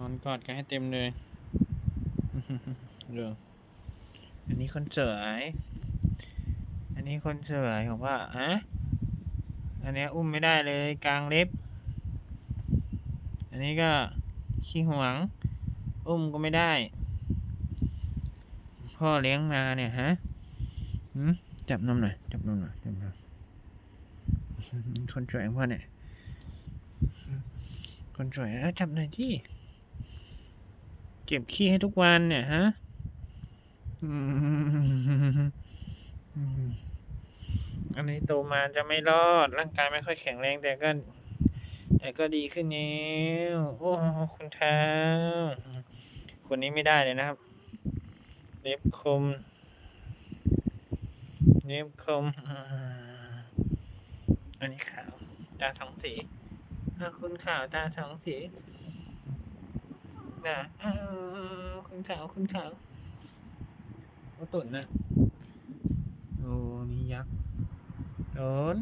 นอนกอดกันให้เต็มเลยเดี๋ยวอันนี้คนสวย อันนี้คนสวยของว่าอะอันนี้อุ้มไม่ได้เลยกลางเล็บ อันนี้ก็ขี้หวง อุ้มก็ไม่ได้ พ่อเลี้ยงมาเนี่ยฮะหืมจับนมหน่อย จับนมหน่อย จับนมคนสวยของพ่อเนี่ย คนสวยเอ้ยจับหน่อยที่ เก็บขี้ให้ทุกวันเนี่ยฮะอันนี้โตมาจะไม่รอด ร่างกายไม่ค่อยแข็งแรงแต่ก็แต่ก็ดีขึ้นแล้วโอ้คุณเท้าคนนี้ไม่ได้เลยนะครับ เล็บคม เล็บคม อันนี้ขาว ตาสองสีคุณขาวตาสองสีนะเออ คุณขาวคุณขาวโอ้ตุ่นนะโอ้นี่ยักษ์โดน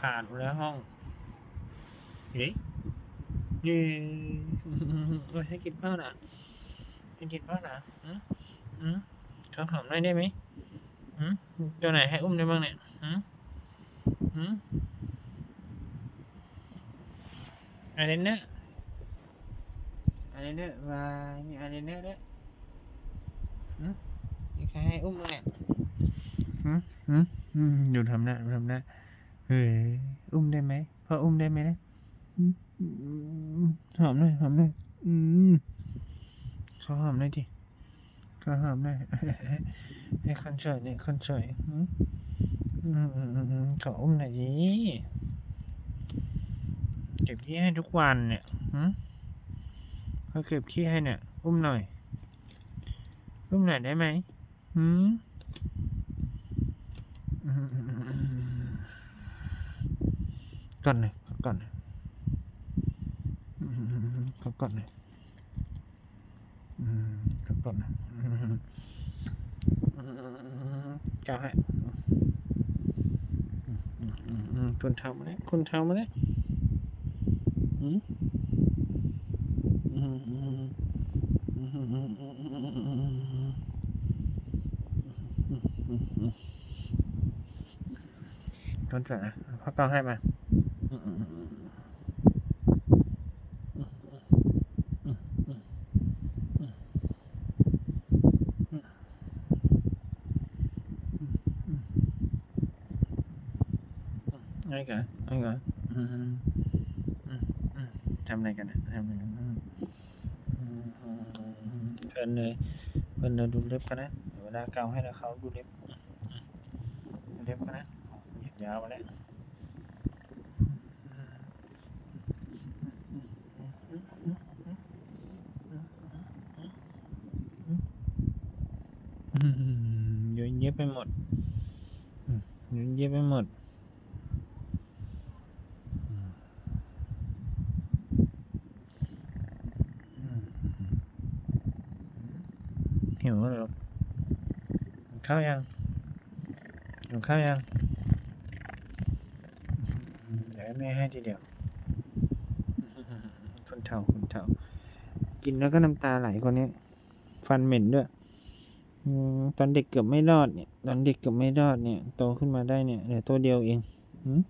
ขาดหมดแล้วห้องเฮ้ยเย้โอ้ยให้กินเปล่านะให้กินเปล่านะอืมอืมขอหอมหน่อยได้ไหมอืมตัวไหนให้อุ้มได้บ้างเนี่ยอืมอืมอะไรเนี่ย อะไรเนี่ยวายมีอะไรเนี่ยด้วยอืมมีใครให้อุ้มบ้างเนี่ยอืมอืมอืมดูทำหน้าดูทำหน้าเฮ้ยอุ้มได้ไหมพออุ้มได้ไหมนะอืมอืมหอมหน่อยหอมหน่อยอืมขอหอมหน่อยดิขอหอมหน่อยให้คนสวยเนี่ยคนสวยอืมอืมอืมอืมอืมขออุ้มหน่อยดิเก็บขี้ให้ทุกวันเนี่ยหืม เขาเก็บขี้ให้เนี่ย อุ้มหน่อย อุ้มหน่อยได้ไหมหืมอืมอืมอืมอืมก่อนหน่อยก่อนหน่อยขอก่อนหน่อยขอก่อนหน่อยเก้าให้คุณทำมาแล้วคุณทำมาแล้วอืม ต้นสนะพ่อต้องให้มาไงกันไงกันทำอะไรกันนะทำอะไรกัน เพลินเลยเพลินเลยดูเล็บกันนะเวลาเกาให้แล้วเขาดูเล็บดูเล็บกันนะหยดยาวมาแล้วเยอะแยะไปหมดเยอะแยะไปหมด หิวแล้วเหรอกข้าวยังกินข้าวยังเดี๋ยวแม่ให้ทีเดียวคนเฒ่าคนเฒ่า กินแล้วก็น้ำตาไหลคนนี้ฟันเหม็นด้วยตอนเด็กเกือบไม่รอดเนี่ย ตอนเด็กเกือบไม่รอดเนี่ย โตขึ้นมาได้เนี่ยเหลือตัวเดียวเองหืม